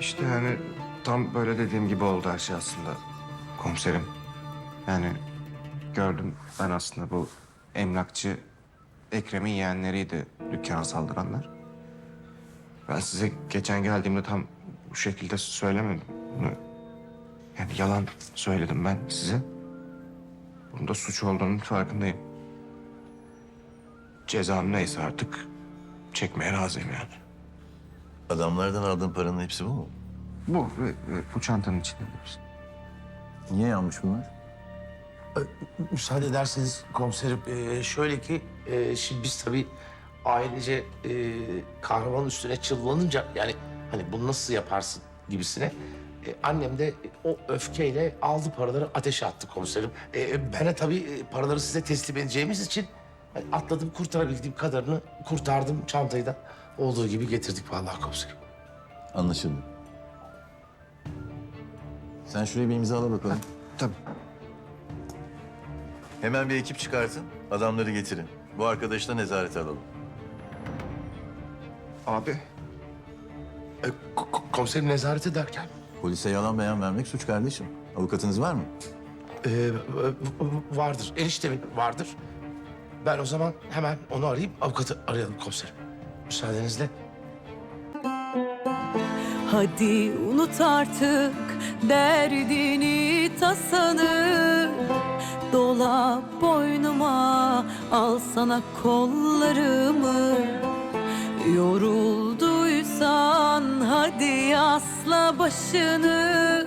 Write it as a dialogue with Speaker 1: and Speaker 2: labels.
Speaker 1: işte yani tam böyle dediğim gibi oldu her şey aslında komiserim. Yani gördüm ben aslında bu emlakçı Ekrem'in yeğenleriydi dükkana saldıranlar. Ben size geçen geldiğimde tam bu şekilde söylemedim. Bunu yani yalan söyledim ben size. Bunda suç olduğunun farkındayım. Cezam neyse artık çekmeye razıyım yani.
Speaker 2: Adamlardan aldığın paranın hepsi bu mu?
Speaker 1: Bu ve, ve bu çantanın içinde hepsi.
Speaker 2: Niye yanmış bunlar?
Speaker 3: Müsaade ederseniz komiserim e, şöyle ki e, şimdi biz tabii ailece e, kahramanın üstüne çullanınca yani hani bunu nasıl yaparsın gibisine e, annem de o öfkeyle aldı paraları ateşe attı komiserim. E, ben de tabii e, paraları size teslim edeceğimiz için hani atladım kurtarabildiğim kadarını kurtardım çantayı da olduğu gibi getirdik vallahi komiserim.
Speaker 2: Anlaşıldı. Sen şuraya bir imzala bakalım.
Speaker 1: Tabii.
Speaker 2: Hemen bir ekip çıkartın, adamları getirin. Bu arkadaşı da nezarete alalım.
Speaker 1: Abi
Speaker 3: E, ko- ko- komiserim nezarete derken
Speaker 2: Polise yalan beyan vermek suç kardeşim. Avukatınız var mı?
Speaker 3: e, e, vardır eniştemin vardır. Ben o zaman hemen onu arayayım avukatı arayalım komiserim. Müsaadenizle.
Speaker 4: Hadi unut artık derdini tasanı Dola boynuma al kollarımı. Yorulduysan hadi asla başını